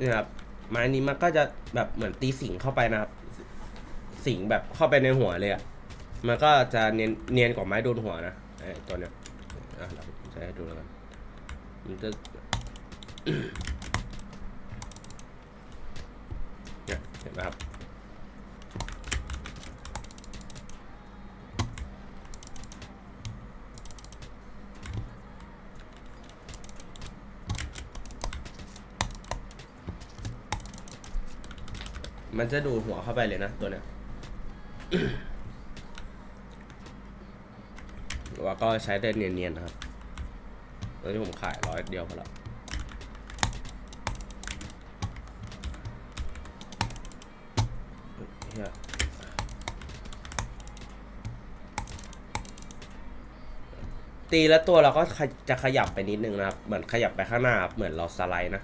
เนี่ยครับไม้นี้มันก็จะแบบเหมือนตีสิงเข้าไปนะครับ สิงแบบเข้าไปในหัวเลยอะ่ะมันก็จะเนียนเนียนกว่าไม้โดนหัวนะไอ้ตัวเนี้ยอะเราใช้ให้ดูแล้วกันมันจะเนี่ยเห็นไหมครับ มันจะดูดหัวเข้าไปเลยนะตัวเนี้ยหรือว่าก็ใช้ได้เนียนๆนะครับตอนนี้ผมขายร้อยเดียวพอละเหี้ยตีแล้วตัวเราก็จะขยับไปนิดนึงนะครับ เหมือนขยับไปข้างหน้าครับเหมือนเราสไลด์นะ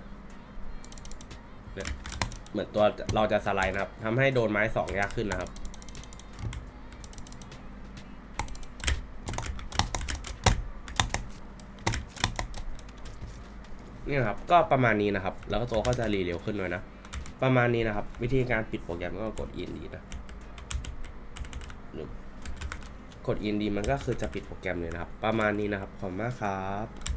เนี่ย เหมือนตัวเราจะสไลด์นะครับทำให้โดนไม้สองยากขึ้นนะครับ นี่นะครับ ก็ประมาณนี้นะครับ แล้วก็ตัวก็จะรีเร็วขึ้นหน่อยนะ ประมาณนี้นะครับ วิธีการปิดโปรแกรมก็กด END นะหรือกด END มันก็คือจะปิดโปรแกรมเลยนะครับ ประมาณนี้นะครับ ขอบคุณมากครับ